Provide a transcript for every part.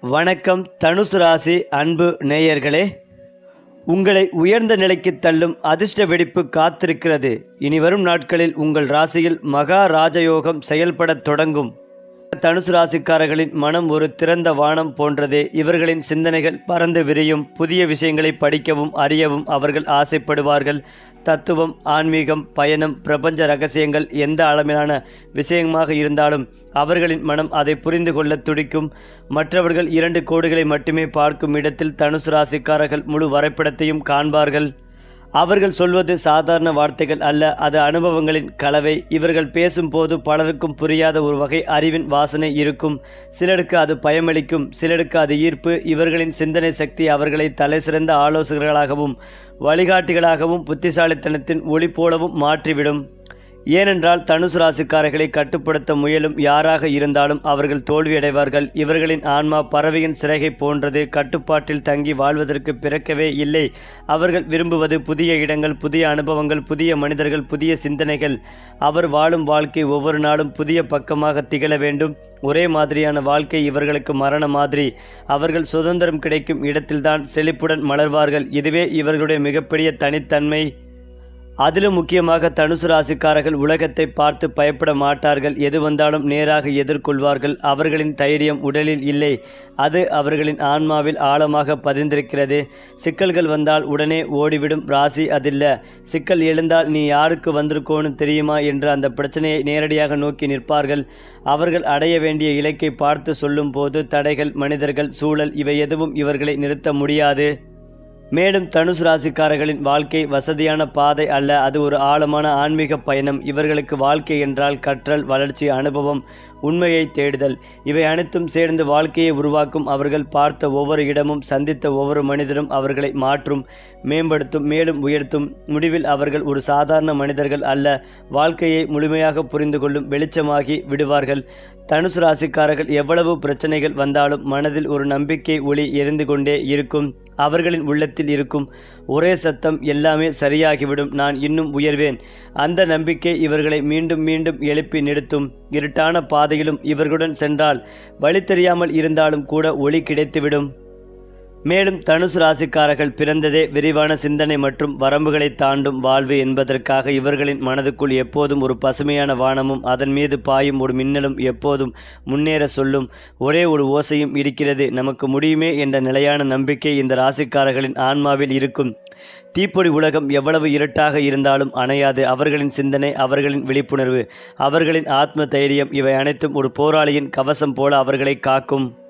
வணக்கம் தனுசு ராசி அன்பு நேயர்களே. உங்களை உயர்ந்த நிலைக்கு தள்ளும் அதிர்ஷ்ட வெடிப்பு காத்திருக்கிறது. இனி வரும் நாட்களில் உங்கள் ராசியில் மகா ராஜயோகம் செயல்படத் தொடங்கும். தனுசு ராசிக்காரர்களின் மனம் ஒரு திறந்த வானம் போன்றதே. இவர்களின் சிந்தனைகள் பறந்து விரியும். புதிய விஷயங்களை படிக்கவும் அறியவும் அவர்கள் ஆசைப்படுவார்கள். தத்துவம் ஆன்மீகம் பயணம் பிரபஞ்ச ரகசியங்கள் எந்த அளவிலான விஷயமாக இருந்தாலும் அவர்களின் மனம் அதை புரிந்து கொள்ள துடிக்கும். மற்றவர்கள் இரண்டு கோடுகளை மட்டுமே பார்க்கும் இடத்தில் தனுசு ராசிக்காரர்கள் முழு வரைபடத்தையும் காண்பார்கள். அவர்கள் சொல்வது சாதாரண வார்த்தைகள் அல்ல அது அனுபவங்களின் கலவை. இவர்கள் பேசும்போது பலருக்கும் புரியாத ஒரு வகை அறிவின் வாசனை இருக்கும். சிலருக்கு அது பயமளிக்கும் சிலருக்கு அது ஈர்ப்பு. இவர்களின் சிந்தனை சக்தி அவர்களை தலைசிறந்த ஆலோசகர்களாகவும் வழிகாட்டிகளாகவும் புத்திசாலித்தனத்தின் ஒளி போலவும் மாற்றிவிடும். ஏனென்றால் தனுசு ராசிக்காரர்களை கட்டுப்படுத்த முயலும் யாராக இருந்தாலும் அவர்கள் தோல்வியடைவார்கள். இவர்களின் ஆன்மா பறவையின் சிறகை போன்றது. கட்டுப்பாட்டில் தங்கி வாழ்வதற்கு பிறக்கவே இல்லை. அவர்கள் விரும்புவது புதிய இடங்கள் புதிய அனுபவங்கள் புதிய மனிதர்கள் புதிய சிந்தனைகள். அவர் வாழும் வாழ்க்கை ஒவ்வொரு நாளும் புதிய பக்கமாக திகழ வேண்டும். ஒரே மாதிரியான வாழ்க்கை இவர்களுக்கு மரண மாதிரி. அவர்கள் சுதந்திரம் கிடைக்கும் இடத்தில்தான் செழிப்புடன் மலர்வார்கள். இதுவே இவர்களுடைய மிகப்பெரிய தனித்தன்மை. அதிலும் முக்கியமாக தனுசு ராசிக்காரர்கள் உலகத்தை பார்த்து பயப்பட மாட்டார்கள். எது வந்தாலும் நேராக எதிர்கொள்வார்கள். அவர்களின் தைரியம் உடலில் இல்லை. அது அவர்களின் ஆன்மாவில் ஆழமாக பதிந்திருக்கிறது. சிக்கல்கள் வந்தால் உடனே ஓடிவிடும். ராசி அதில்ல. சிக்கல் எழுந்தால் நீ யாருக்கு வந்திருக்கோன்னு தெரியுமா என்று அந்த பிரச்சனையை நேரடியாக நோக்கி நிற்பார்கள். அவர்கள் அடைய வேண்டிய இலக்கை பார்த்து சொல்லும்போது தடைகள் மனிதர்கள் சூழல் இவை எதுவும் இவர்களை நிறுத்த முடியாது. மேலும் தனுசு ராசிக்காரர்களின் வாழ்க்கை வசதியான பாதை அல்ல அது ஒரு ஆழமான ஆன்மீக பயணம். இவர்களுக்கு வாழ்க்கை என்றால் கற்றல் வளர்ச்சி அனுபவம் உண்மையை தேடுதல். இவை அனைத்தும் சேர்ந்து வாழ்க்கையை உருவாக்கும். அவர்கள் பார்த்த ஒவ்வொரு இடமும் சந்தித்த ஒவ்வொரு மனிதரும் அவர்களை மாற்றும் மேம்படுத்தும் மேலும் உயர்த்தும். முடிவில் அவர்கள் ஒரு சாதாரண மனிதர்கள் அல்ல. வாழ்க்கையை முழுமையாக புரிந்து கொள்ளும் வெளிச்சமாகி விடுவார்கள். தனுசு ராசிக்காரர்கள் எவ்வளவு பிரச்சனைகள் வந்தாலும் மனதில் ஒரு நம்பிக்கை ஒளி எரிந்து கொண்டே இருக்கும். அவர்களின் உள்ளத்தில் இருக்கும் ஒரே சத்தம் எல்லாமே சரியாகிவிடும். நான் இன்னும் உயர்வேன். அந்த நம்பிக்கை இவர்களை மீண்டும் மீண்டும் எழுப்பி நிறுத்தும். இருட்டான பாதையிலும் இவர்களுடன் சென்றால் வழி தெரியாமல் இருந்தாலும் கூட ஒளி கிடைத்துவிடும். மேலும் தனுசு ராசிக்காரர்கள் பிறந்ததே விரிவான சிந்தனை மற்றும் வரம்புகளை தாண்டும் வாழ்வு என்பதற்காக இவர்களின் மனதுக்குள் எப்போதும் ஒரு பசுமையான வானமும் அதன் மீது பாயும் ஒரு மின்னலும் எப்போதும் முன்னேற சொல்லும் ஒரே ஒரு ஓசையும் இருக்கிறது. நமக்கு முடியுமே என்ற நிலையான நம்பிக்கை இந்த ராசிக்காரர்களின் ஆன்மாவில் இருக்கும். தீப்பொடி உலகம் எவ்வளவு இருட்டாக இருந்தாலும் அணையாது. அவர்களின் சிந்தனை அவர்களின் விழிப்புணர்வு அவர்களின் ஆத்ம தைரியம் இவை அனைத்தும் ஒரு போராளியின் கவசம் போல அவர்களை காக்கும்.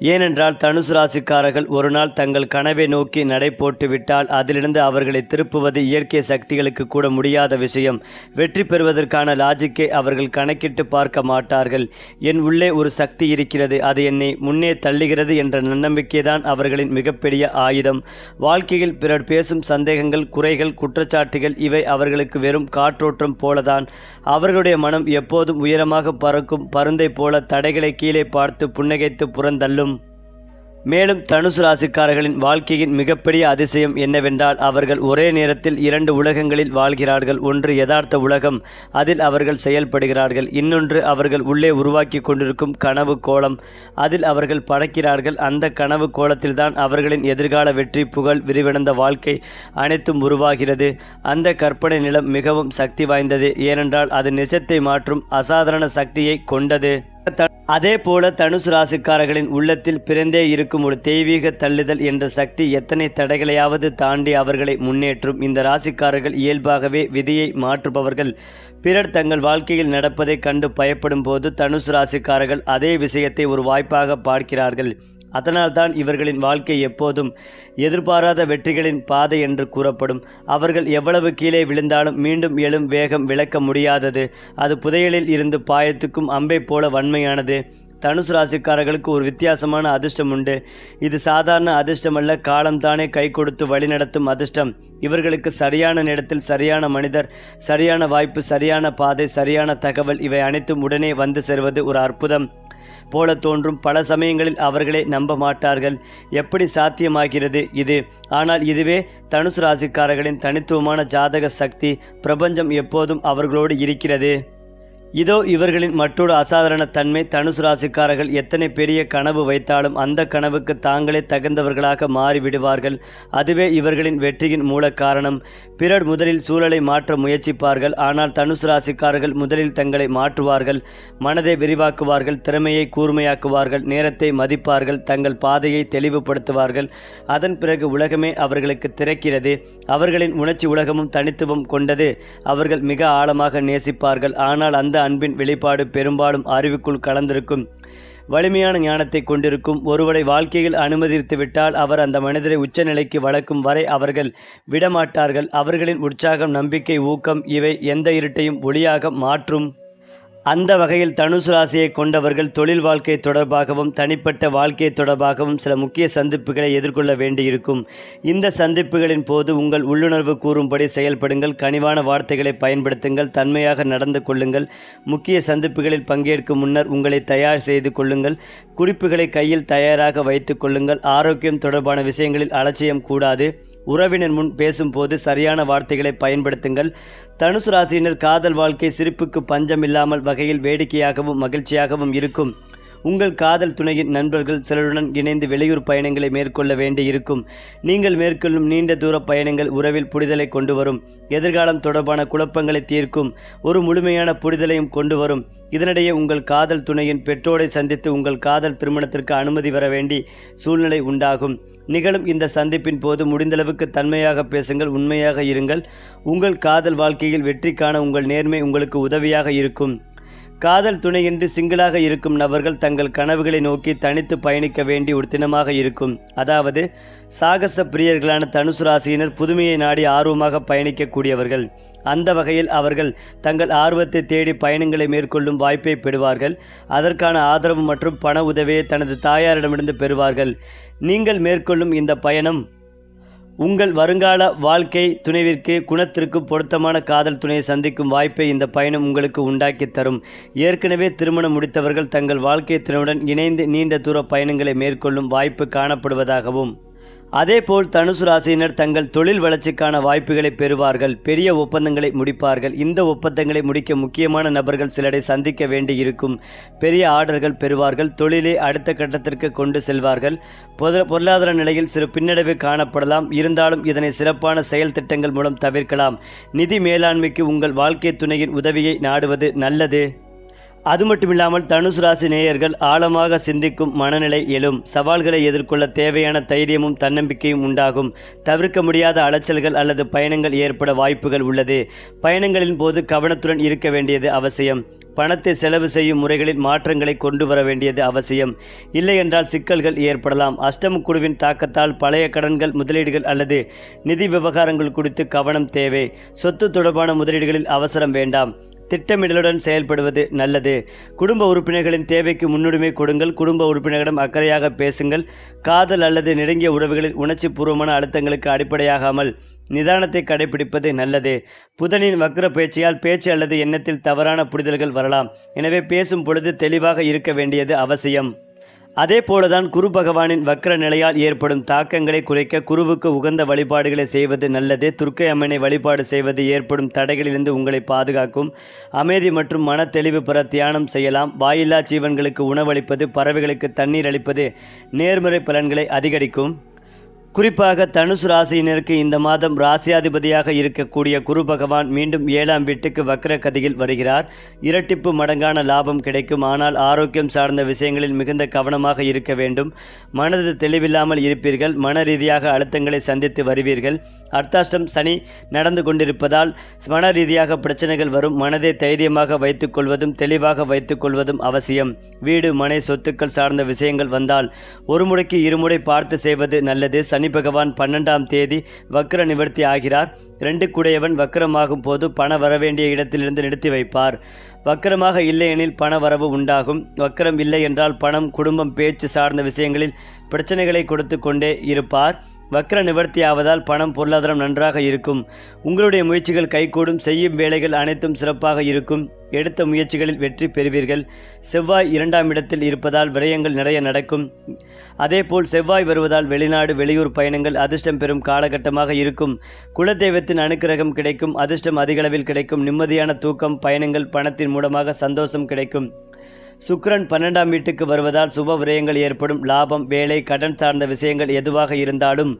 ஏனென்றால் தனுசு ராசிக்காரர்கள் ஒரு நாள் தங்கள் கனவை நோக்கி நடை போட்டு விட்டால் அதிலிருந்து அவர்களை திருப்புவது இயற்கை சக்திகளுக்கு கூட முடியாத விஷயம். வெற்றி பெறுவதற்கான லாஜிக்கை அவர்கள் கணக்கிட்டு பார்க்க மாட்டார்கள். என் உள்ளே ஒரு சக்தி இருக்கிறது அது என்னை முன்னே தள்ளுகிறது என்ற நன்னம்பிக்கைதான் அவர்களின் மிகப்பெரிய ஆயுதம். வாழ்க்கையில் பிறர் பேசும் சந்தேகங்கள் குறைகள் குற்றச்சாட்டுகள் இவை அவர்களுக்கு வெறும் காற்றோட்டம் போலதான். அவர்களுடைய மனம் எப்போதும் உயரமாக பறக்கும் பருந்தை போல தடைகளை கீழே பார்த்து புன்னகைத்து புறந்தள்ளும். மேலும் தனுசு ராசிக்காரர்களின் வாழ்க்கையின் மிகப்பெரிய அதிசயம் என்னவென்றால் அவர்கள் ஒரே நேரத்தில் இரண்டு உலகங்களில் வாழ்கிறார்கள். ஒன்று யதார்த்த உலகம் அதில் அவர்கள் செயல்படுகிறார்கள். இன்னொன்று அவர்கள் உள்ளே உருவாக்கி கொண்டிருக்கும் கனவு கோலம் அதில் அவர்கள் படைக்கிறார்கள். அந்த கனவு கோலத்தில்தான் அவர்களின் எதிர்கால வெற்றி புகழ் விரிவடைந்த வாழ்க்கை அனைத்தும் உருவாகிறது. அந்த கற்பனை நிலம் மிகவும் சக்தி வாய்ந்தது. ஏனென்றால் அது நிஜத்தை மாற்றும் அசாதாரண சக்தியை கொண்டது. அதே போல தனுசு ராசிக்காரர்களின் உள்ளத்தில் பிறந்தே இருக்கும் ஒரு தெய்வீக தள்ளுதல் என்ற சக்தி எத்தனை தடைகளையாவது தாண்டி அவர்களை முன்னேற்றும். இந்த ராசிக்காரர்கள் இயல்பாகவே விதியை மாற்றுபவர்கள். பிறர் தங்கள் வாழ்க்கையில் நடப்பதை கண்டு பயப்படும் போது தனுசு ராசிக்காரர்கள் அதே விஷயத்தை ஒரு வாய்ப்பாக பார்க்கிறார்கள். அதனால்தான் இவர்களின் வாழ்க்கை எப்போதும் எதிர்பாராத வெற்றிகளின் பாதை என்று கூறப்படும். அவர்கள் எவ்வளவு கீழே விழுந்தாலும் மீண்டும் எழும் வேகம் விளக்க முடியாதது. அது புதையலில் இருந்து பாயத்துக்கும் அம்பை போல வன்மையானது. தனுசு ராசிக்காரர்களுக்கு ஒரு வித்தியாசமான அதிர்ஷ்டம் உண்டு. இது சாதாரண அதிர்ஷ்டமல்ல காலம்தானே கை கொடுத்து வழிநடத்தும் அதிர்ஷ்டம். இவர்களுக்கு சரியான நேரத்தில் சரியான மனிதர் சரியான வாய்ப்பு சரியான பாதை சரியான தகவல் இவை அனைத்தும் உடனே வந்து சேர்வது ஒரு அற்புதம். போல தோன்றும் பல சமயங்களில் அவர்களே நம்ப மாட்டார்கள். எப்படி சாத்தியமாகிறது இது? ஆனால் இதுவே தனுசு ராசிக்காரர்களின் தனித்துவமான ஜாதக சக்தி. பிரபஞ்சம் எப்போதும் அவர்களோடு இருக்கிறது. இதோ இவர்களின் மற்றொரு அசாதாரண தன்மை தனுசு ராசிக்காரர்கள் எத்தனை பெரிய கனவு வைத்தாலும் அந்த கனவுக்கு தாங்களே தகுந்தவர்களாக மாறிவிடுவார்கள். அதுவே இவர்களின் வெற்றியின் மூல காரணம். பிறர் முதலில் சூழலை மாற்ற முயற்சிப்பார்கள் ஆனால் தனுசு ராசிக்காரர்கள் முதலில் தங்களை மாற்றுவார்கள். மனதை விரிவாக்குவார்கள் திறமையை கூர்மையாக்குவார்கள் நேரத்தை மதிப்பார்கள் தங்கள் பாதையை தெளிவுபடுத்துவார்கள். அதன் பிறகு உலகமே அவர்களுக்கு திறக்கிறது. அவர்களின் உணர்ச்சி உலகமும் தனித்துவம் கொண்டது. அவர்கள் மிக ஆழமாக நேசிப்பார்கள். ஆனால் அந்த அன்பின் வெளிப்பாடு பெரும்பாலும் அறிவுக்குள் கலந்திருக்கும். வலிமையான ஞானத்தை கொண்டிருக்கும். ஒருவரை வாழ்க்கையில் அனுமதித்துவிட்டால் அவர் அந்த மனிதரை உச்சநிலைக்கு வளர்க்கும் வரை அவர்கள் விடமாட்டார்கள். அவர்களின் உற்சாகம் நம்பிக்கை ஊக்கம் இவை எந்த இருட்டையும் ஒளியாக மாற்றும். அந்த வகையில் தனுசு ராசியை கொண்டவர்கள் தொழில் வாழ்க்கை தொடர்பாகவும் தனிப்பட்ட வாழ்க்கை தொடர்பாகவும் சில முக்கிய சந்திப்புகளை எதிர்கொள்ள வேண்டியிருக்கும். இந்த சந்திப்புகளின் போது உங்கள் உள்ளுணர்வு கூறும்படி செயல்படுங்கள் கனிவான வார்த்தைகளை பயன்படுத்துங்கள் தன்மையாக நடந்து கொள்ளுங்கள். முக்கிய சந்திப்புகளில் பங்கேற்கும் முன்னர் உங்களை தயார் செய்து கொள்ளுங்கள். குறிப்புகளை கையில் தயாராக வைத்துக் கொள்ளுங்கள். ஆரோக்கியம் தொடர்பான விஷயங்களில் அலட்சியம் கூடாது. உறவினர் முன் பேசும்போது சரியான வார்த்தைகளை பயன்படுத்துங்கள். தனுசு ராசியினர் காதல் வாழ்க்கை சிரிப்புக்கு பஞ்சமில்லாமல் வகையில் வேடிக்கையாகவும் மகிழ்ச்சியாகவும் இருக்கும். உங்கள் காதல் துணையின் நண்பர்கள் சிலருடன் இணைந்து வெளியூர் பயணங்களை மேற்கொள்ள வேண்டி இருக்கும் நீங்கள் மேற்கொள்ளும் நீண்ட தூர பயணங்கள் உறவில் புரிதலை கொண்டு வரும் எதிர்காலம் தொடர்பான குழப்பங்களை தீர்க்கும். ஒரு முழுமையான புரிதலையும் கொண்டு வரும் இதனிடையே உங்கள் காதல் துணையின் பெற்றோரை சந்தித்து உங்கள் காதல் திருமணத்திற்கு அனுமதி வர வேண்டி சூழ்நிலை உண்டாகும். நிகழும் இந்த சந்திப்பின் போது முடிந்தளவுக்கு தன்மையாக பேசுங்கள் உண்மையாக இருங்கள். உங்கள் காதல் வாழ்க்கையில் வெற்றி காண உங்கள் நேர்மை உங்களுக்கு உதவியாக இருக்கும். காதல் துணையின்றி சிங்கிளாக இருக்கும் நபர்கள் தங்கள் கனவுகளை நோக்கி தனித்து பயணிக்க வேண்டிய ஒரு தினமாக இருக்கும். அதாவது சாகச பிரியர்களான தனுசு ராசியினர் புதுமையை நாடி ஆர்வமாக பயணிக்கக்கூடியவர்கள். அந்த வகையில் அவர்கள் தங்கள் ஆர்வத்தை தேடி பயணங்களை மேற்கொள்ளும் வாய்ப்பை பெறுவார்கள். அதற்கான ஆதரவு மற்றும் பண உதவியை தனது தாயாரிடமிருந்து பெறுவார்கள். நீங்கள் மேற்கொள்ளும் இந்த பயணம் உங்கள் வருங்கால வாழ்க்கை துணைவிற்கு குணத்திற்கு பொருத்தமான காதல் துணையை சந்திக்கும் வாய்ப்பை இந்த பயணம் உங்களுக்கு உண்டாக்கி தரும். ஏற்கனவே திருமணம் முடித்தவர்கள் தங்கள் வாழ்க்கை துணையுடன் இணைந்து நீண்ட தூர பயணங்களை மேற்கொள்ளும் வாய்ப்பு காணப்படுவதாகவும் அதேபோல் தனுசு ராசியினர் தங்கள் தொழில் வளர்ச்சிக்கான வாய்ப்புகளை பெறுவார்கள். பெரிய ஒப்பந்தங்களை முடிப்பார்கள். இந்த ஒப்பந்தங்களை முடிக்க முக்கியமான நபர்கள் சிலரை சந்திக்க வேண்டியிருக்கும். பெரிய ஆர்டர்கள் பெறுவார்கள். தொழிலை அடுத்த கட்டத்திற்கு கொண்டு செல்வார்கள். பொது பொருளாதார நிலையில் சிறு பின்னடைவு காணப்படலாம். இருந்தாலும் இதனை சிறப்பான செயல் திட்டங்கள் மூலம் தவிர்க்கலாம். நிதி மேலாண்மைக்கு உங்கள் வாழ்க்கை துணையின் உதவியை நாடுவது நல்லது. அது மட்டுமில்லாமல் தனுசு ராசி நேயர்கள் ஆழமாக சிந்திக்கும் மனநிலை எழும். சவால்களை எதிர்கொள்ள தேவையான தைரியமும் தன்னம்பிக்கையும் உண்டாகும். தவிர்க்க முடியாத அலைச்சல்கள் அல்லது பயணங்கள் ஏற்பட வாய்ப்புகள் உள்ளது. பயணங்களின் போது கவனத்துடன் இருக்க வேண்டியது அவசியம். பணத்தை செலவு செய்யும் முறைகளில் மாற்றங்களை கொண்டு வர வேண்டியது அவசியம். இல்லை என்றால் சிக்கல்கள் ஏற்படலாம். அஷ்டம குழுவின் தாக்கத்தால் பழைய கடன்கள் முதலீடுகள் அல்லது நிதி விவகாரங்கள் குறித்து கவனம் தேவை. சொத்து தொடர்பான முதலீடுகளில் அவசரம் வேண்டாம். திட்டமிடலுடன் செயல்படுவது நல்லது. குடும்ப உறுப்பினர்களின் தேவைக்கு முன்னுரிமை கொடுங்கள். குடும்ப உறுப்பினர்களிடம் அக்கறையாக பேசுங்கள். காதல் அல்லது நெருங்கிய உறவுகளில் உணர்ச்சி பூர்வமான அழுத்தங்களுக்கு அடிப்படையாகாமல் நிதானத்தை கடைபிடிப்பது நல்லது. புதனின் வக்ர பேச்சையால் பேச்சு அல்லது எண்ணத்தில் தவறான புரிதல்கள் வரலாம். எனவே பேசும் பொழுது தெளிவாக இருக்க வேண்டியது அவசியம். அதே போலதான் குரு பகவானின் வக்ர நிலையால் ஏற்படும் தாக்கங்களை குறைக்க குருவுக்கு உகந்த வழிபாடுகளை செய்வது நல்லது. துர்க்கை அம்மனை வழிபாடு செய்வது ஏற்படும் தடைகளிலிருந்து உங்களை பாதுகாக்கும். அமைதி மற்றும் மன தெளிவு பெற தியானம் செய்யலாம். வாயில்லா ஜீவன்களுக்கு உணவளிப்பது பறவைகளுக்கு தண்ணீர் அளிப்பது நேர்முறை பலன்களை அதிகரிக்கும். குறிப்பாக தனுசு ராசியினருக்கு இந்த மாதம் ராசியாதிபதியாக இருக்கக்கூடிய குரு பகவான் மீண்டும் ஏழாம் வீட்டுக்கு வக்ர கதியில் வருகிறார். இரட்டிப்பு மடங்கான லாபம் கிடைக்கும். ஆனால் ஆரோக்கியம் சார்ந்த விஷயங்களில் மிகுந்த கவனமாக இருக்க வேண்டும். மனது தெளிவில்லாமல் இருப்பீர்கள். மன ரீதியாக அழுத்தங்களை சந்தித்து வருவீர்கள். அர்த்தாஷ்டம் சனி நடந்து கொண்டிருப்பதால் மன ரீதியாக பிரச்சனைகள் வரும். மனதை தைரியமாக வைத்துக்கொள்வதும் தெளிவாக வைத்துக்கொள்வதும் அவசியம். வீடு மனை சொத்துக்கள் சார்ந்த விஷயங்கள் வந்தால் ஒரு முறைக்கு இருமுறை பார்த்து செய்வது நல்லது. சனி பகவான் பன்னெண்டாம் தேதி வக்ர நிவர்த்தி ஆகிறார். ரெண்டு குடையவன் வக்கரமாகும் போது பண வரவேண்டிய இடத்திலிருந்து நிறுத்தி வைப்பார். வக்கரமாக இல்லையெனில் பண வரவு உண்டாகும். வக்கரம் இல்லை என்றால் பணம் குடும்பம் பேச்சு சார்ந்த விஷயங்களில் பிரச்சனைகளை கொடுத்து கொண்டே இருப்பார். வக்கர நிவர்த்தி ஆவதால் பணம் பொருளாதாரம் நன்றாக இருக்கும். உங்களுடைய முயற்சிகள் கைகூடும். செய்யும் வேலைகள் அனைத்தும் சிறப்பாக இருக்கும். எடுத்த முயற்சிகளில் வெற்றி பெறுவீர்கள். செவ்வாய் இரண்டாம் இடத்தில் இருப்பதால் விரயங்கள் நிறைய நடக்கும். அதேபோல் செவ்வாய் வருவதால் வெளிநாடு வெளியூர் பயணங்கள் அதிர்ஷ்டம் பெறும் காலகட்டமாக இருக்கும். குலதெய்வத்தின் அனுக்கிரகம் கிடைக்கும். அதிர்ஷ்டம் அதிகளவில் கிடைக்கும். நிம்மதியான தூக்கம் பயணங்கள் பணத்தின் மூலமாக சந்தோஷம் கிடைக்கும். சுக்ரன் பன்னெண்டாம் வீட்டுக்கு வருவதால் சுப விரயங்கள் ஏற்படும். லாபம் வேலை கடன் சார்ந்த விஷயங்கள் எதுவாக இருந்தாலும்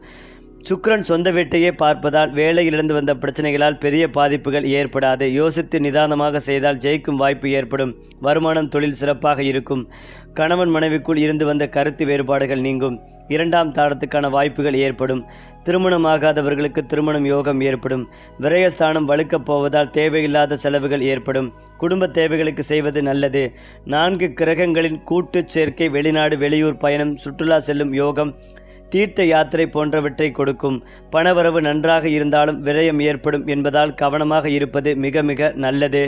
சுக்ரன் சொந்த வீட்டையே பார்ப்பதால் வேலையிலிருந்து வந்த பிரச்சனைகளால் பெரிய பாதிப்புகள் ஏற்படாது. யோசித்து நிதானமாக செய்தால் ஜெயிக்கும் வாய்ப்பு ஏற்படும். வருமானம் தொழில் சிறப்பாக இருக்கும். கணவன் மனைவிக்குள் இருந்து வந்த கருத்து வேறுபாடுகள் நீங்கும். இரண்டாம் தாரத்துக்கான வாய்ப்புகள் ஏற்படும். திருமணமாகாதவர்களுக்கு திருமணம் யோகம் ஏற்படும். விரயஸ்தானம் வலுக்கப் போவதால் தேவையில்லாத செலவுகள் ஏற்படும். குடும்ப தேவைகளுக்கு செய்வது நல்லது. நான்கு கிரகங்களின் கூட்டுச் சேர்க்கை வெளிநாடு வெளியூர் பயணம் சுற்றுலா செல்லும் யோகம் தீர்த்த யாத்திரை போன்றவற்றை கொடுக்கும். பணவரவு நன்றாக இருந்தாலும் விரயம் ஏற்படும் என்பதால் கவனமாக இருப்பது மிக மிக நல்லது.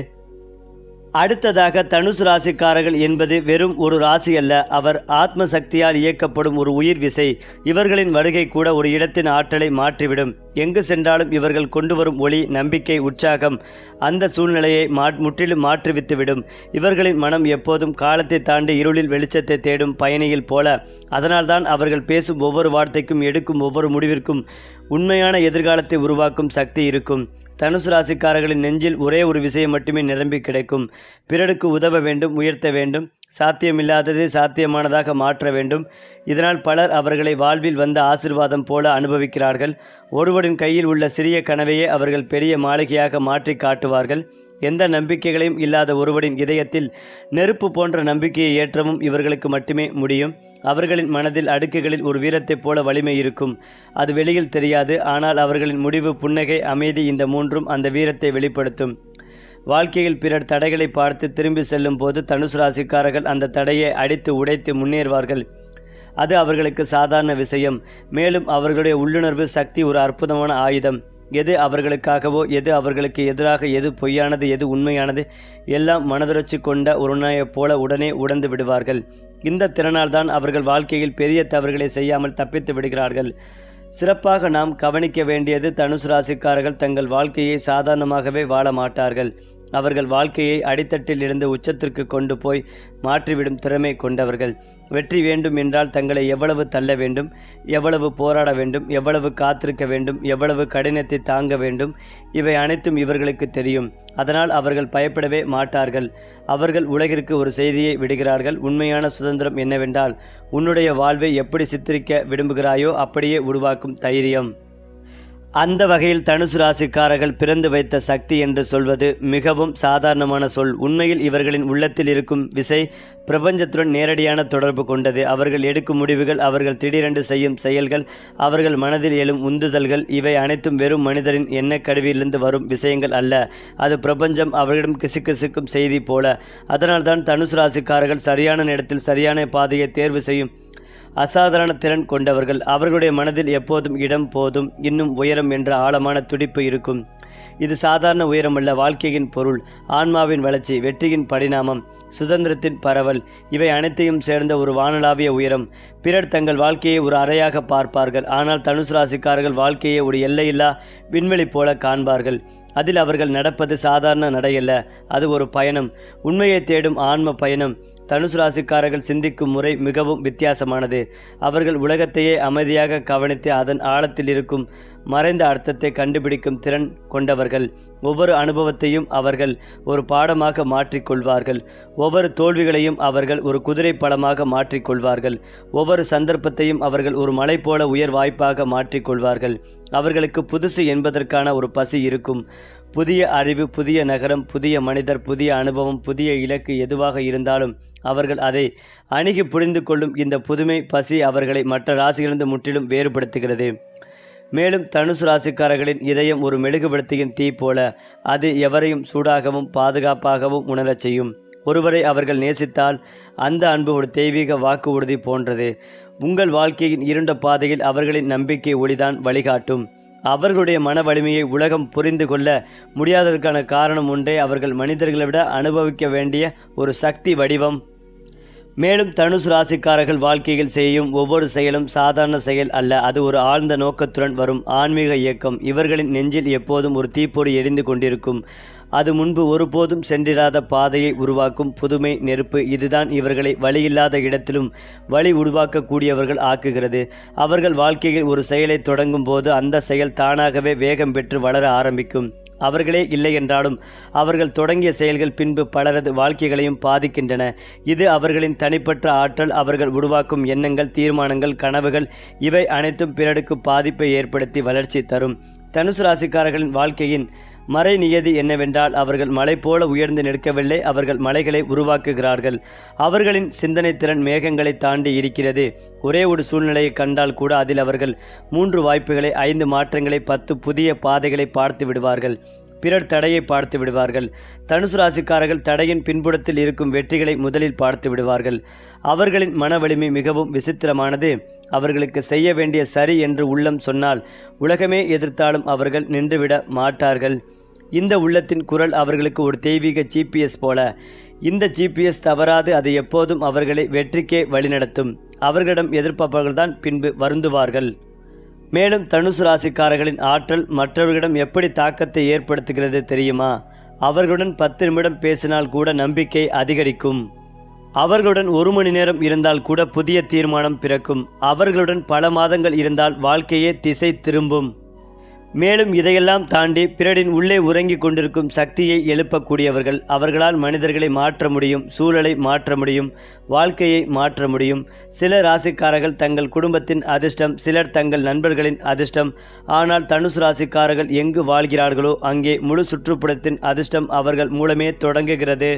அடுத்ததாக தனுசு ராசிக்காரர்கள் என்பது வெறும் ஒரு ராசி அல்ல. அவர் ஆத்ம சக்தியால் இயக்கப்படும் ஒரு உயிர் விசை. இவர்களின் வருகை கூட ஒரு இடத்தின் ஆற்றலை மாற்றிவிடும். எங்கு சென்றாலும் இவர்கள் கொண்டு வரும் ஒளி நம்பிக்கை உற்சாகம் அந்த சூழ்நிலையை மா முற்றிலும் மாற்றிவித்துவிடும் இவர்களின் மனம் எப்போதும் காலத்தை தாண்டி இருளில் வெளிச்சத்தை தேடும் பயணியில் போல. அதனால்தான் அவர்கள் பேசும் ஒவ்வொரு வார்த்தைக்கும் எடுக்கும் ஒவ்வொரு முடிவிற்கும் உண்மையான எதிர்காலத்தை உருவாக்கும் சக்தி இருக்கும். தனுசு ராசிக்காரர்களின் நெஞ்சில் ஒரே ஒரு விஷயம் மட்டுமே நிரம்பி கிடைக்கும். பிறருக்கு உதவ வேண்டும் உயர்த்த வேண்டும் சாத்தியமில்லாததை சாத்தியமானதாக மாற்ற வேண்டும். இதனால் பலர் அவர்களை வாழ்வில் வந்த ஆசிர்வாதம் போல அனுபவிக்கிறார்கள். ஒருவரின் கையில் உள்ள சிறிய கனவையே அவர்கள் பெரிய மாளிகையாக மாற்றி காட்டுவார்கள். எந்த நம்பிக்கைகளையும் இல்லாத ஒருவரின் இதயத்தில் நெருப்பு போன்ற நம்பிக்கையை ஏற்றவும் இவர்களுக்கு மட்டுமே முடியும். அவர்களின் மனதில் அடுக்குகளில் ஒரு வீரத்தைப் போல வலிமை இருக்கும். அது வெளியில் தெரியாது ஆனால் அவர்களின் முடிவு புன்னகை அமைதி இந்த மூன்றும் அந்த வீரத்தை வெளிப்படுத்தும். வாழ்க்கையில் பிறர் தடைகளை பார்த்து திரும்பி செல்லும் போது தனுசு ராசிக்காரர்கள் அந்த தடையை அடித்து உடைத்து முன்னேறுவார்கள். அது அவர்களுக்கு சாதாரண விஷயம். மேலும் அவர்களுடைய உள்ளுணர்வு சக்தி ஒரு அற்புதமான ஆயுதம். எது அவர்களுக்காகவோ எது அவர்களுக்கு எதிராக எது பொய்யானது எது உண்மையானது எல்லாம் மனதுரட்சி கொண்ட ஒருநாயைப் போல உடனே உடந்து விடுவார்கள். இந்த திறனால் தான் அவர்கள் வாழ்க்கையில் பெரிய தவறுகளை செய்யாமல் தப்பித்து விடுகிறார்கள். சிறப்பாக நாம் கவனிக்க வேண்டியது தனுசு ராசிக்காரர்கள் தங்கள் வாழ்க்கையை சாதாரணமாகவே வாழ மாட்டார்கள். அவர்கள் வாழ்க்கையை அடித்தட்டில் இருந்து உச்சத்திற்கு கொண்டு போய் மாற்றிவிடும் திறமை கொண்டவர்கள். வெற்றி வேண்டும் என்றால் தங்களை எவ்வளவு தள்ள வேண்டும் எவ்வளவு போராட வேண்டும் எவ்வளவு காத்திருக்க வேண்டும் எவ்வளவு கடினத்தை தாங்க வேண்டும் இவை அனைத்தும் இவர்களுக்கு தெரியும். அதனால் அவர்கள் பயப்படவே மாட்டார்கள். அவர்கள் உலகிற்கு ஒரு செய்தியை விடுகிறார்கள். உண்மையான சுதந்திரம் என்னவென்றால் உன்னுடைய வாழ்வை எப்படி சித்தரிக்க விரும்புகிறாயோ அப்படியே உருவாக்கும் தைரியம். அந்த வகையில் தனுசு ராசிக்காரர்கள் பிறந்து வைத்த சக்தி என்று சொல்வது மிகவும் சாதாரணமான சொல். உண்மையில் இவர்களின் உள்ளத்தில் இருக்கும் விசை பிரபஞ்சத்துடன் நேரடியான தொடர்பு கொண்டது. அவர்கள் எடுக்கும் முடிவுகள் அவர்கள் திடீரென்று செய்யும் செயல்கள் அவர்கள் மனதில் எழும் உந்துதல்கள் இவை அனைத்தும் வெறும் மனிதரின் எண்ணக்கருவியிலிருந்து வரும் விஷயங்கள் அல்ல. அது பிரபஞ்சம் அவர்களிடம் கிசுகிசுக்கும் செய்தி போல. அதனால்தான் தனுசு ராசிக்காரர்கள் சரியான நேரத்தில் சரியான பாதையை தேர்வு செய்யும் அசாதாரண திறன் கொண்டவர்கள். அவர்களுடைய மனதில் எப்போதும் இடம் போதும் இன்னும் உயரம் என்ற ஆழமான துடிப்பு இருக்கும். இது சாதாரண உயரமல்ல வாழ்க்கையின் பொருள். ஆன்மாவின் வளர்ச்சி வெற்றியின் பரிணாமம் சுதந்திரத்தின் பரவல் இவை அனைத்தையும் சேர்ந்த ஒரு வானளாவிய உயரம். பிறர் தங்கள் வாழ்க்கையை ஒரு அறையாக பார்ப்பார்கள். ஆனால் தனுசு ராசிக்காரர்கள் வாழ்க்கையை ஒரு எல்லையில்லா விண்வெளி போல காண்பார்கள். அதில் அவர்கள் நடப்பது சாதாரண நடையல்ல அது ஒரு பயணம். உண்மையை தேடும் ஆன்ம பயணம். தனுசு ராசிக்காரர்கள் சிந்திக்கும் முறை மிகவும் வித்தியாசமானது. அவர்கள் உலகத்தையே அமைதியாக கவனித்து அதன் ஆழத்தில் இருக்கும் மறைந்த அர்த்தத்தை கண்டுபிடிக்கும் திறன் கொண்டவர்கள். ஒவ்வொரு அனுபவத்தையும் அவர்கள் ஒரு பாடமாக மாற்றிக்கொள்வார்கள். ஒவ்வொரு தோல்விகளையும் அவர்கள் ஒரு குதிரை பலமாக மாற்றிக்கொள்வார்கள். ஒவ்வொரு சந்தர்ப்பத்தையும் அவர்கள் ஒரு மலை போல உயர் வாய்ப்பாக மாற்றிக்கொள்வார்கள். அவர்களுக்கு புதுசு என்பதற்கான ஒரு பசி இருக்கும். புதிய அறிவு புதிய நகரம் புதிய மனிதர் புதிய அனுபவம் புதிய இலக்கு எதுவாக இருந்தாலும் அவர்கள் அதை அணுகி புரிந்து கொள்ளும் இந்த புதுமை பசி அவர்களை மற்ற ராசிகளிலிருந்து முற்றிலும் வேறுபடுத்துகிறது. மேலும் தனுசு ராசிக்காரர்களின் இதயம் ஒரு மெழுகுபடுத்தியின் தீ போல அது எவரையும் சூடாகவும் பாதுகாப்பாகவும் உணரச் செய்யும். ஒருவரை அவர்கள் நேசித்தால் அந்த அன்பு ஒரு தெய்வீக வாக்கு உறுதி போன்றது. உங்கள் வாழ்க்கையின் இருண்ட பாதையில் அவர்களின் நம்பிக்கை ஒளிதான் வழிகாட்டும். அவர்களுடைய மன வலிமையை உலகம் புரிந்து கொள்ள முடியாததற்கான காரணம் ஒன்றே அவர்கள் மனிதர்களை விட அனுபவிக்க வேண்டிய ஒரு சக்தி வடிவம். மேலும் தனுசு ராசிக்காரர்கள் வாழ்க்கையில் செய்யும் ஒவ்வொரு செயலும் சாதாரண செயல் அல்ல. அது ஒரு ஆழ்ந்த நோக்கத்துடன் வரும் ஆன்மீக இயக்கம். இவர்களின் நெஞ்சில் எப்போதும் ஒரு தீப்பொறி எரிந்து கொண்டிருக்கும். அது முன்பு ஒருபோதும் சென்றிராத பாதையை உருவாக்கும் புதுமை நெருப்பு இதுதான் இவர்களை வழியில்லாத இடத்திலும் வழி உருவாக்கக்கூடியவர்கள் ஆக்குகிறது. அவர்கள் வாழ்க்கையில் ஒரு செயலை தொடங்கும் போது அந்த செயல் தானாகவே வேகம் பெற்று வளர ஆரம்பிக்கும். அவர்களே இல்லை என்றாலும் அவர்கள் தொடங்கிய செயல்கள் பின்பு பலரது வாழ்க்கைகளையும் பாதிக்கின்றன. இது அவர்களின் தனிப்பட்ட ஆற்றல் அவர்கள் உருவாக்கும் எண்ணங்கள் தீர்மானங்கள் கனவுகள் இவை அனைத்தும் பிறருக்கு பாதிப்பை ஏற்படுத்தி வளர்ச்சி தரும். தனுசு ராசிக்காரர்களின் வாழ்க்கையின் மறை நியதி என்னவென்றால் அவர்கள் மலை போல உயர்ந்து நிற்கவில்லை அவர்கள் மலைகளை உருவாக்குகிறார்கள். அவர்களின் சிந்தனை திறன் மேகங்களை தாண்டி இருக்கிறது. ஒரே ஒரு சூழ்நிலையை கண்டால் கூட அதில் அவர்கள் மூன்று வாய்ப்புகளை ஐந்து மாற்றங்களை பத்து புதிய பாதைகளை பார்த்து விடுவார்கள். பிறர் தடையை பார்த்து விடுவார்கள். தனுசு ராசிக்காரர்கள் தடையின் பின்புறத்தில் இருக்கும் வெற்றிகளை முதலில் பார்த்து விடுவார்கள். அவர்களின் மன வலிமை மிகவும் விசித்திரமானது. அவர்களுக்கு செய்ய வேண்டிய சரி என்று உள்ளம் சொன்னால் உலகமே எதிர்த்தாலும் அவர்கள் நின்றுவிட மாட்டார்கள். இந்த உள்ளத்தின் குரல் அவர்களுக்கு ஒரு தெய்வீக ஜிபிஎஸ் போல. இந்த ஜிபிஎஸ் தவறாது அது எப்போதும் அவர்களை வெற்றிக்கே வழிநடத்தும். அவர்களிடம் எதிர்ப்பவர்கள்தான் பின்பு வருந்துவார்கள். மேலும் தனுசு ராசிக்காரர்களின் ஆற்றல் மற்றவர்களிடம் எப்படி தாக்கத்தை ஏற்படுத்துகிறது தெரியுமா? அவர்களுடன் பத்து நிமிடம் பேசினால் கூட நம்பிக்கை அதிகரிக்கும். அவர்களுடன் ஒரு மணி நேரம் இருந்தால் கூட புதிய தீர்மானம் பிறக்கும். அவர்களுடன் பல மாதங்கள் இருந்தால் வாழ்க்கையே திசை திரும்பும். மேலும் இதையெல்லாம் தாண்டி பிறரின் உள்ளே உறங்கிக் கொண்டிருக்கும் சக்தியை எழுப்பக்கூடியவர்கள் அவர்களால் மனிதர்களை மாற்ற முடியும் சூழலை மாற்ற முடியும் வாழ்க்கையை மாற்ற முடியும். சில ராசிக்காரர்கள் தங்கள் குடும்பத்தின் அதிர்ஷ்டம் சிலர் தங்கள் நண்பர்களின் அதிர்ஷ்டம். ஆனால் தனுசு ராசிக்காரர்கள் எங்கு வாழ்கிறார்களோ அங்கே முழு சுற்றுப்புறத்தின் அதிர்ஷ்டம் அவர்கள் மூலமே தொடங்குகிறது.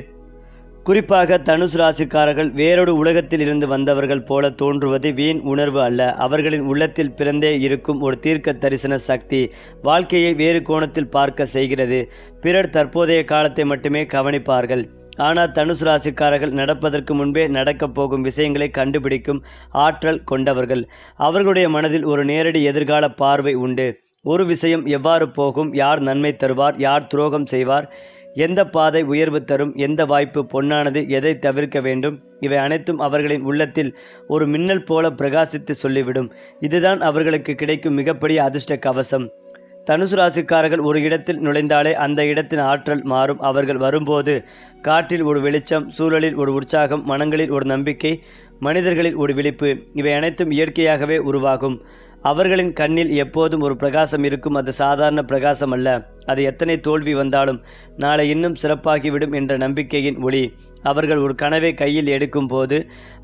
குறிப்பாக தனுசு ராசிக்காரர்கள் வேறொரு உலகத்தில் இருந்து வந்தவர்கள் போல தோன்றுவது வீண் உணர்வு அல்ல. அவர்களின் உள்ளத்தில் பிறந்தே இருக்கும் ஒரு தீர்க்க தரிசன சக்தி வாழ்க்கையை வேறு கோணத்தில் பார்க்க செய்கிறது. பிறர் தற்போதைய காலத்தை மட்டுமே கவனிப்பார்கள். ஆனால் தனுசு ராசிக்காரர்கள் நடப்பதற்கு முன்பே நடக்கப் போகும் விஷயங்களை கண்டுபிடிக்கும் ஆற்றல் கொண்டவர்கள். அவர்களுடைய மனதில் ஒரு நேரடி எதிர்கால பார்வை உண்டு. ஒரு விஷயம் எவ்வாறு போகும்? யார் நன்மை தருவார்? யார் துரோகம் செய்வார்? எந்த பாதை உயர்வு தரும் எந்த வாய்ப்பு பொன்னானது எதை தவிர்க்க வேண்டும்? இவை அனைத்தும் அவர்களின் உள்ளத்தில் ஒரு மின்னல் போல பிரகாசித்து சொல்லிவிடும். இதுதான் அவர்களுக்கு கிடைக்கும் மிகப்பெரிய அதிர்ஷ்ட கவசம். தனுசு ராசிக்காரர்கள் ஒரு இடத்தில் நுழைந்தாலே அந்த இடத்தின் ஆற்றல் மாறும். அவர்கள் வரும்போது காற்றில் ஒரு வெளிச்சம் சூழலில் ஒரு உற்சாகம் மனங்களில் ஒரு நம்பிக்கை மனிதர்களில் ஒரு விழிப்பு. இவை அனைத்தும் இயற்கையாகவே உருவாகும். அவர்களின் கண்ணில் எப்போதும் ஒரு பிரகாசம் இருக்கும். அது சாதாரண பிரகாசம் அல்ல. அது எத்தனை தோல்வி வந்தாலும் நாளை இன்னும் சிறப்பாகிவிடும் என்ற நம்பிக்கையின் ஒளி. அவர்கள் ஒரு கனவை கையில் எடுக்கும் போது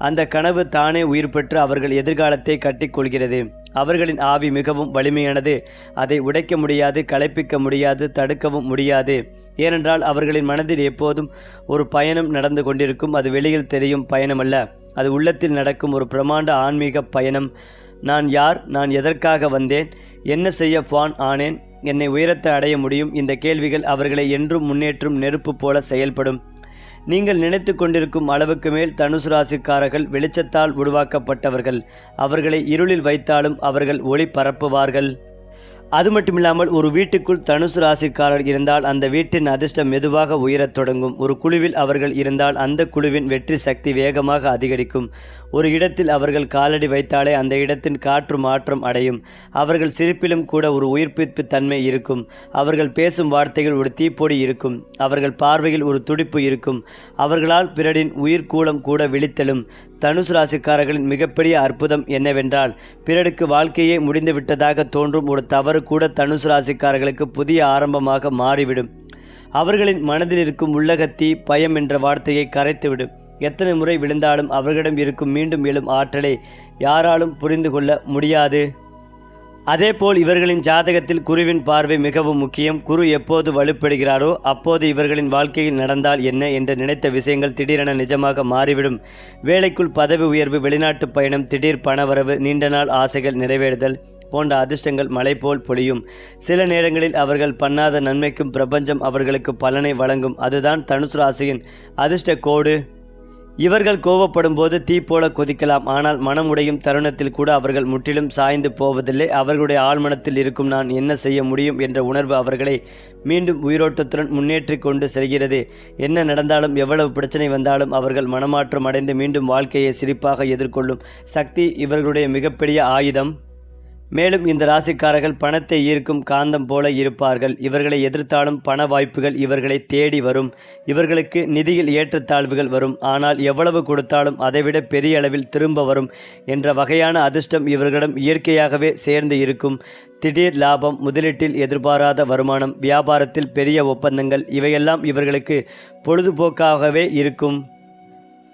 அந்த கனவு தானே உயிர் பெற்று அவர்கள் எதிர்காலத்தை கட்டிக்கொள்கிறது அவர்களின் ஆவி மிகவும் வலிமையானது. அதை உடைக்க முடியாது களைப்பிக்க முடியாது தடுக்கவும் முடியாது. ஏனென்றால் அவர்களின் மனதில் எப்போதும் ஒரு பயணம் நடந்து கொண்டிருக்கும். அது வெளியில் தெரியும் பயணமல்ல அது உள்ளத்தில் நடக்கும் ஒரு பிரமாண்ட ஆன்மீக பயணம். நான் யார்? நான் எதற்காக வந்தேன்? என்ன செய்ய ஃபான் ஆனேன்? என்னை உயரத்தை அடைய முடியும்? இந்த கேள்விகள் அவர்களை என்றும் முன்னேற்றும் நெருப்பு போல செயல்படும். நீங்கள் நினைத்து கொண்டிருக்கும் அளவுக்கு மேல் தனுசு ராசிக்காரர்கள் வெளிச்சத்தால் உருவாக்கப்பட்டவர்கள். அவர்களை இருளில் வைத்தாலும் அவர்கள் ஒளி பரப்புவார்கள். அது மட்டுமில்லாமல் ஒரு வீட்டுக்குள் தனுசு ராசிக்காரர் இருந்தால் அந்த வீட்டின் அதிர்ஷ்டம் மெதுவாக உயரத் தொடங்கும். ஒரு குழுவில் அவர்கள் இருந்தால் அந்த குழுவின் வெற்றி சக்தி வேகமாக அதிகரிக்கும். ஒரு இடத்தில் அவர்கள் காலடி வைத்தாலே அந்த இடத்தின் காற்று மாற்றம் அடையும். அவர்கள் சிரிப்பிலும் கூட ஒரு உயிர்ப்பிப்பு தன்மை இருக்கும். அவர்கள் பேசும் வார்த்தைகள் ஒரு தீப்பொடி இருக்கும். அவர்கள் பார்வையில் ஒரு துடிப்பு இருக்கும். அவர்களால் பிறரின் உயிர்கூலம் கூட விழித்தெழும் தனுசு ராசிக்காரர்களின் மிகப்பெரிய அற்புதம் என்னவென்றால் பிறருக்கு வாழ்க்கையே முடிந்துவிட்டதாக தோன்றும் ஒரு தவறு கூட தனுசு ராசிக்காரர்களுக்கு புதிய ஆரம்பமாக மாறிவிடும். அவர்களின் மனதில் இருக்கும் உள்ளகத்தி பயம் என்ற வார்த்தையை கரைத்துவிடும். எத்தனை முறை விழுந்தாலும் அவர்களிடம் இருக்கும் மீண்டும் எழும் ஆற்றலை யாராலும் புரிந்து கொள்ள முடியாது. அதேபோல் இவர்களின் ஜாதகத்தில் குருவின் பார்வை மிகவும் முக்கியம். குரு எப்போது வலுப்படுகிறாரோ அப்போது இவர்களின் வாழ்க்கையில் நடந்தால் என்ன என்று நினைத்த விஷயங்கள் திடீரென நிஜமாக மாறிவிடும். வேலைக்குள் பதவி உயர்வு வெளிநாட்டு பயணம் திடீர் பணவரவு நீண்ட நாள் ஆசைகள் நிறைவேறுதல் போன்ற அதிர்ஷ்டங்கள் மலை போல் பொழியும். சில நேரங்களில் அவர்கள் பண்ணாத நன்மைக்கும் பிரபஞ்சம் அவர்களுக்கு பலனை வழங்கும். அதுதான் தனுசு ராசியின் அதிர்ஷ்ட கோடு. இவர்கள் கோவப்படும் போது தீ போல கொதிக்கலாம். ஆனால் மனம் உடையும் தருணத்தில் கூட அவர்கள் முற்றிலும் சாய்ந்து போவதில்லை. அவர்களுடைய ஆழ்மனத்தில் இருக்கும் நான் என்ன செய்ய முடியும் என்ற உணர்வு அவர்களை மீண்டும் உயிரோட்டத்துடன் முன்னேற்றி கொண்டு செல்கிறது. என்ன நடந்தாலும் எவ்வளவு பிரச்சனை வந்தாலும் அவர்கள் மனமாற்றம் அடைந்து மீண்டும் வாழ்க்கையை சிரிப்பாக எதிர்கொள்ளும். சக்தி இவர்களுடைய மிகப்பெரிய ஆயுதம். மேலும் இந்த ராசிக்காரர்கள் பணத்தை ஈர்க்கும் காந்தம் போல இருப்பார்கள். இவர்களை எதிர்த்தாலும் பண வாய்ப்புகள் இவர்களை தேடி வரும். இவர்களுக்கு நிதியில் ஏற்றத்தாழ்வுகள் வரும். ஆனால் எவ்வளவு கொடுத்தாலும் அதைவிட பெரிய அளவில் திரும்ப வரும் என்ற வகையான அதிர்ஷ்டம் இவர்களிடம் இயற்கையாகவே சேர்ந்து இருக்கும். திடீர் லாபம் முதலீட்டில் எதிர்பாராத வருமானம் வியாபாரத்தில் பெரிய ஒப்பந்தங்கள் இவையெல்லாம் இவர்களுக்கு பொழுதுபோக்காகவே இருக்கும்.